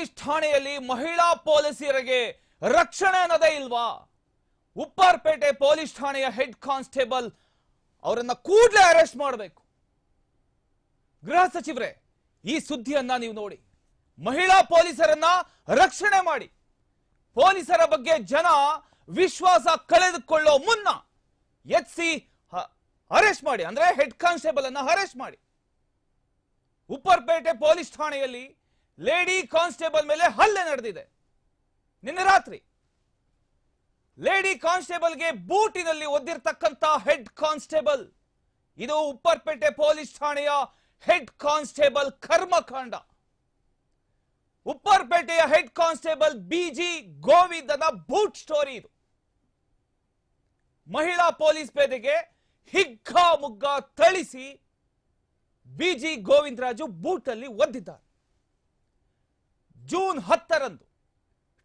Police ಠಾಣೆಯಲ್ಲಿ ಮಹಿಳಾ ಪೊಲೀಸರಿಗೆ ರಕ್ಷಣೆ ಅನ್ನೋದೇ ಇಲ್ವಾ? ಉಪ್ಪಾರ್ಪೇಟೆ ಪೊಲೀಸ್ ಠಾಣೆಯ ಹೆಡ್ ಕಾನ್ಸ್ಟೇಬಲ್ ಅವರನ್ನ ಕೂಡಲೇ ಅರೆಸ್ಟ್ ಮಾಡಬೇಕು. ಗೃಹ ಸಚಿವರೇ, ಈ ಸುದ್ದಿಯನ್ನ ನೀವು ನೋಡಿ. ಮಹಿಳಾ ಪೊಲೀಸರನ್ನ ರಕ್ಷಣೆ ಮಾಡಿ. ಪೊಲೀಸರ ಬಗ್ಗೆ ಜನ ವಿಶ್ವಾಸ ಕಳೆದುಕೊಳ್ಳೋ ಮುನ್ನ ಎತ್ಸಿ ಅರೆಸ್ಟ್ ಮಾಡಿ. ಅಂದ್ರೆ ಹೆಡ್ ಕಾನ್ಸ್ಟೇಬಲ್ ಅನ್ನ ಅರೆಸ್ಟ್ ಮಾಡಿ. ಉಪ್ಪರ್ಪೇಟೆ ಪೊಲೀಸ್ ಠಾಣೆಯಲ್ಲಿ ಲೇಡಿ ಕಾನ್ಸ್ಟೇಬಲ್ ಮೇಲೆ ಹಲ್ಲೆ ನಡೆದಿದೆ. ನಿನ್ನೆ ರಾತ್ರಿ ಲೇಡಿ ಕಾನ್ಸ್ಟೇಬಲ್ಗೆ ಬೂಟಿನಲ್ಲಿ ಒದ್ದಿರತಕ್ಕಂತ ಹೆಡ್ ಕಾನ್ಸ್ಟೇಬಲ್, ಇದು ಉಪ್ಪರ್ಪೇಟೆ ಪೊಲೀಸ್ ಠಾಣೆಯ ಹೆಡ್ ಕಾನ್ಸ್ಟೇಬಲ್ ಕರ್ಮಕಾಂಡ. ಉಪ್ಪರ್ಪೇಟೆಯ ಹೆಡ್ ಕಾನ್ಸ್ಟೇಬಲ್ ಬಿಜಿ ಗೋವಿಂದನ ಬೂಟ್ ಸ್ಟೋರಿ ಇದು. ಮಹಿಳಾ ಪೊಲೀಸ್ ಪೇದೆಗೆ ಹಿಗ್ಗಾ ಮುಗ್ಗ ಥಳಿಸಿ ಬಿಜಿ ಗೋವಿಂದರಾಜು ಬೂಟಲ್ಲಿ ಒದ್ದಿದ್ದಾರೆ. ಜೂನ್ ಹತ್ತರಂದು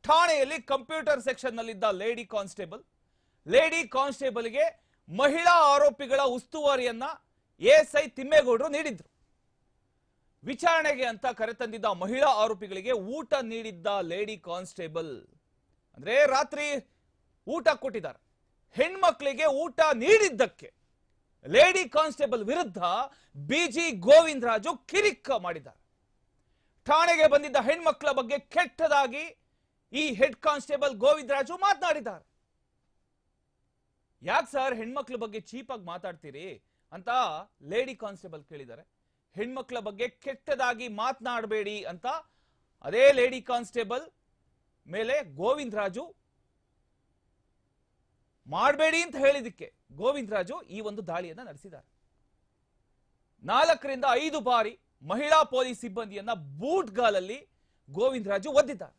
ಠಾಣೆಯಲ್ಲಿ ಕಂಪ್ಯೂಟರ್ ಸೆಕ್ಷನ್ ನಲ್ಲಿದ್ದ ಲೇಡಿ ಕಾನ್ಸ್ಟೇಬಲ್, ಲೇಡಿ ಕಾನ್ಸ್ಟೇಬಲ್ಗೆ ಮಹಿಳಾ ಆರೋಪಿಗಳ ಉಸ್ತುವಾರಿಯನ್ನ ಎಎಸ್ಐ ತಿಮ್ಮೇಗೌಡರು ನೀಡಿದ್ರು. ವಿಚಾರಣೆಗೆ ಅಂತ ಕರೆತಂದಿದ್ದ ಮಹಿಳಾ ಆರೋಪಿಗಳಿಗೆ ಊಟ ನೀಡಿದ್ದ ಲೇಡಿ ಕಾನ್ಸ್ಟೇಬಲ್ ಅಂದ್ರೆ ರಾತ್ರಿ ಊಟ ಕೊಟ್ಟಿದ್ದಾರೆ. ಹೆಣ್ಮಕ್ಳಿಗೆ ಊಟ ನೀಡಿದ್ದಕ್ಕೆ ಲೇಡಿ ಕಾನ್ಸ್ಟೇಬಲ್ ವಿರುದ್ಧ ಬಿಜಿ ಗೋವಿಂದರಾಜು ಕಿರಿಕ್ಕ ಮಾಡಿದ್ದಾರೆ. ಠಾಣೆಗೆ ಬಂದಿದ್ದ ಹೆಣ್ಮಕ್ಳ ಬಗ್ಗೆ ಕೆಟ್ಟದಾಗಿ ಈ ಹೆಡ್ ಕಾನ್ಸ್ಟೇಬಲ್ ಗೋವಿಂದರಾಜು ಮಾತನಾಡಿದ್ದಾರೆ. ಯಾಕೆ ಸರ್ ಹೆಣ್ಮಕ್ಳ ಬಗ್ಗೆ ಚೀಪಾಗಿ ಮಾತಾಡ್ತೀರಿ ಅಂತ ಲೇಡಿ ಕಾನ್ಸ್ಟೇಬಲ್ ಕೇಳಿದ್ದಾರೆ. ಹೆಣ್ಮಕ್ಳ ಬಗ್ಗೆ ಕೆಟ್ಟದಾಗಿ ಮಾತನಾಡಬೇಡಿ ಅಂತ ಅದೇ ಲೇಡಿ ಕಾನ್ಸ್ಟೇಬಲ್ ಮೇಲೆ ಗೋವಿಂದರಾಜು ಮಾಡಬೇಡಿ ಅಂತ ಹೇಳಿದಕ್ಕೆ ಗೋವಿಂದರಾಜು ಈ ಒಂದು ದಾಳಿಯನ್ನ ನಡೆಸಿದ್ದಾರೆ. ನಾಲ್ಕರಿಂದ ಐದು ಬಾರಿ ಮಹಿಳಾ ಪೊಲೀಸ್ ಸಿಬ್ಬಂದಿಯನ್ನ ಬೂಟ್ಗಾಲಲ್ಲಿ ಗೋವಿಂದರಾಜು ಒದ್ದಿದ್ದಾರೆ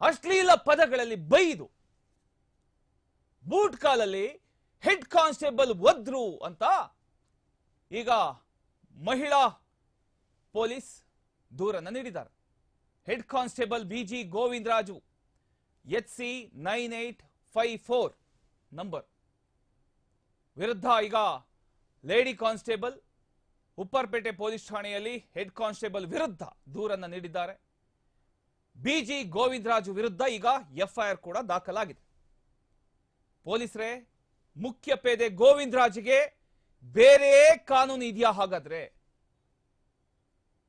ಅಶ್ಲೀಲ ಪದಗಳಲ್ಲಿ ಬೈದು ಬೂಟ್ ಕಾಲಲ್ಲಿ ಹೆಡ್ ಕಾನ್ಸ್ಟೇಬಲ್ ಒದ್ರು ಅಂತ ಈಗ ಮಹಿಳಾ ಪೊಲೀಸ್ ದೂರನ್ನು ನೀಡಿದ್ದಾರೆ. Head constable B G Govindaraju H C nine eight five four number. ವಿರುದ್ಧ ಈಗ ಲೇಡಿ ಕಾನ್ಸ್ಟೇಬಲ್ ಉಪ್ಪರ್ಪೇಟೆ ಪೊಲೀಸ್ ಠಾಣೆಯಲ್ಲಿ ಹೆಡ್ ಕಾನ್ಸ್ಟೇಬಲ್ ವಿರುದ್ಧ ದೂರನ್ನು ನೀಡಿದ್ದಾರೆ. ಬಿಜಿ ಗೋವಿಂದರಾಜು ವಿರುದ್ಧ ಈಗ ಎಫ್ಐಆರ್ ಕೂಡ ದಾಖಲಾಗಿದೆ. ಪೊಲೀಸರೇ, ಮುಖ್ಯ ಪೇದೆ ಗೋವಿಂದರಾಜ್ಗೆ ಬೇರೆ ಕಾನೂನು ಇದೆಯಾ ಹಾಗಾದ್ರೆ?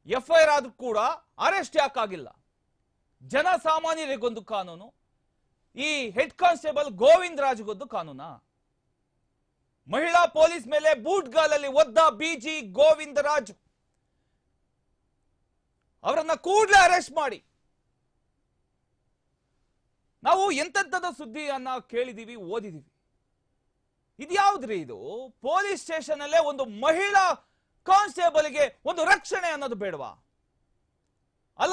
ಎಫ್ಐಆರ್ ಆದ್ರೂ ಕೂಡ ಅರೆಸ್ಟ್ ಯಾಕಾಗಿಲ್ಲ ಜನಸಾಮಾನ್ಯರಿಗೊಂದು ಕಾನೂನು, ಈ ಹೆಡ್ ಕಾನ್ಸ್ಟೇಬಲ್ ಗೋವಿಂದರಾಜ್ಗೊಂದು ಕಾನೂನಾ? ಮಹಿಳಾ ಪೊಲೀಸ್ ಮೇಲೆ ಬೂಟ್ಗಾಲಲ್ಲಿ ಒದ್ದ ಬಿಜಿ ಗೋವಿಂದರಾಜ್. ಅವರನ್ನ ಕೂಡಲೇ ಅರೆಸ್ಟ್ ಮಾಡಿ. ನಾವು ಎಂತೆಂಥದ ಸುದ್ದಿಯನ್ನ ಕೇಳಿದೀವಿ, ಓದಿದೀವಿ. ಇದ್ಯಾವ್ದ್ರಿ ಇದು? ಪೊಲೀಸ್ ಸ್ಟೇಷನ್ ಅಲ್ಲೇ ಒಂದು ಮಹಿಳಾ ಕಾನ್ಸ್ಟೇಬಲ್ಗೆ ಒಂದು ರಕ್ಷಣೆ ಅನ್ನೋದು ಬೇಡವಾ?